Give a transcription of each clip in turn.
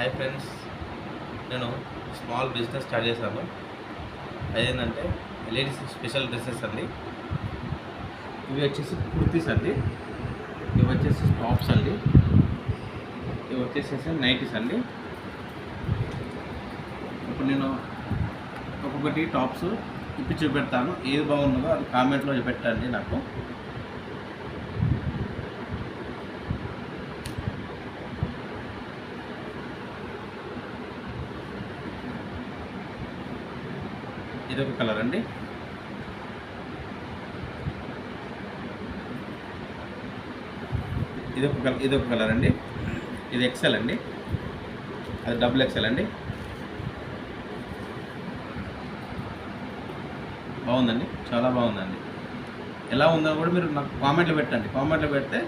Hi friends నేను small business start చేశాను. అదేంటంటే లేడీస్ స్పెషల్ డ్రెస్సెస్ అండి. ఇవి వచ్చేసి కుర్తీస్ అండి. ఇవి వచ్చేసి టాప్స్ అండి. ఇవి వచ్చేసేసి నైటీస్ అండి. ఇప్పుడు నేను ఒక్కొక్కటి టాప్స్ ఇప్పి చూపెడతాను. ఏది బాగున్నదో అది కామెంట్లో పెట్టండి నాకు. ఇది ఒక కలర్ అండి. ఇది ఒక కలర్ ఇది ఒక కలర్ అండి. ఇది ఎక్సెల్ అండి. అది డబుల్ ఎక్సెల్ అండి. బాగుందండి. చాలా బాగుందండి. ఎలా ఉందో కూడా మీరు నాకు కామెంట్లో పెట్టండి. కామెంట్లో పెడితే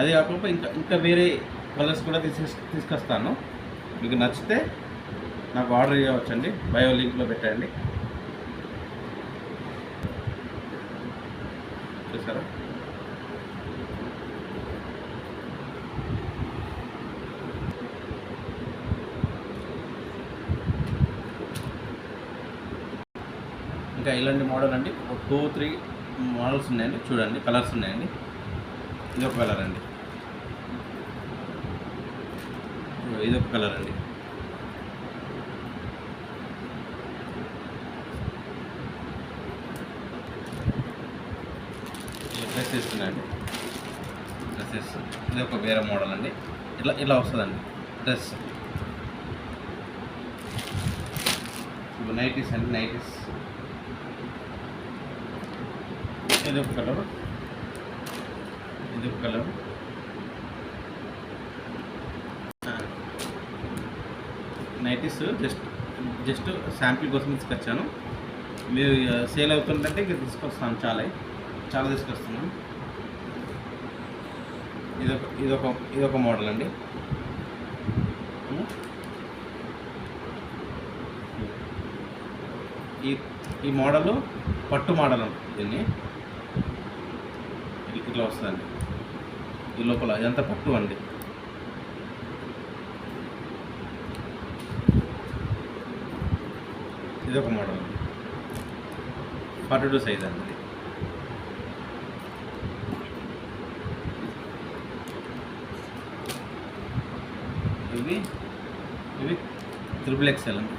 అది కాకుండా ఇంకా ఇంకా వేరే కలర్స్ కూడా తీసు తీసుకొస్తాను. మీకు నచ్చితే నాకు ఆర్డర్ చేయవచ్చండి బయో లింక్లో పెట్టండి. చూసారా? ఇంకా ఇలాంటి మోడల్ అండి. ఒక టూ త్రీ మోడల్స్ ఉన్నాయండి. చూడండి కలర్స్ ఉన్నాయండి. ఇది ఒక కలర్ అండి. ఇది ఒక కలర్ అండి. డ్రెస్సెస్ ఉన్నాయండి డ్రెస్సెస్ ఇది ఒక వేరే మోడల్ అండి. ఇట్లా ఇలా వస్తుందండి. డ్రెస్ ఇప్పుడు నైటీస్ అండి నైటీస్ ఇది ఒక కలర్ ఇది ఒక colour nighties just just sample కోసం తీసుకొచ్చాను. మీరు uh, సేల్ అవుతుందంటే ఇక తీసుకొస్తాను చాలా. చాలా తీసుకొస్తున్నాను ఇదొక ఇదొక ఇదొక మోడల్ అండి. ఈ ఈ మోడలు పట్టు మోడల్ దీన్ని. ఇట్లా వస్తుందండి ఈ లోపల అదంతా పట్టు అండి. ఇది ఒక మోడల్. ఫార్టీ టూ సైజ్ అండి ఇది. ఇవి. ఇవి త్రిపుల్ ఎక్స్ఎల్ అండి.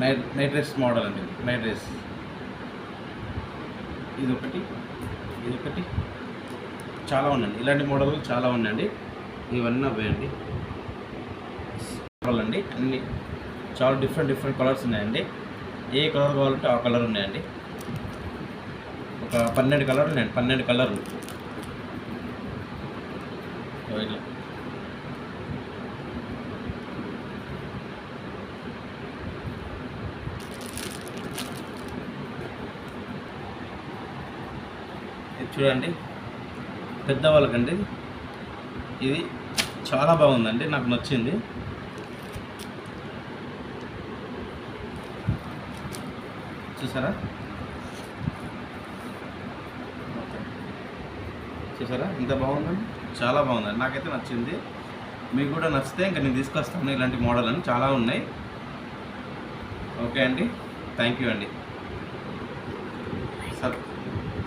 నైట్ నైట్ డ్రెస్ మోడల్ అండి నైట్ డ్రెస్ ఇది ఒకటి ఇది ఒకటి చాలా ఉన్నాయండి. ఇలాంటి మోడల్ చాలా ఉన్నాయండి. ఇవన్నీ అవ్వండి మోడల్ అండి. అన్ని చాలా డిఫరెంట్ డిఫరెంట్ కలర్స్ ఉన్నాయండి. ఏ కలర్ కావాలంటే ఆ కలర్ ఉన్నాయండి. ఒక పన్నెండు కలర్ ఉన్నాయండి. పన్నెండు కలర్లు ఇట్లా ఇది చూడండి. పెద్దవాళ్ళకండి. ఇది చాలా బాగుందండి. నాకు నచ్చింది. చూసారా? చూసారా? ఇంత బాగుందండి. చాలా బాగుందండి. నాకైతే నచ్చింది. మీకు కూడా నచ్చితే ఇంకా నేను తీసుకొస్తాను ఇలాంటి మోడల్ అని చాలా ఉన్నాయి. ఓకే అండి. థ్యాంక్ యూ అండి.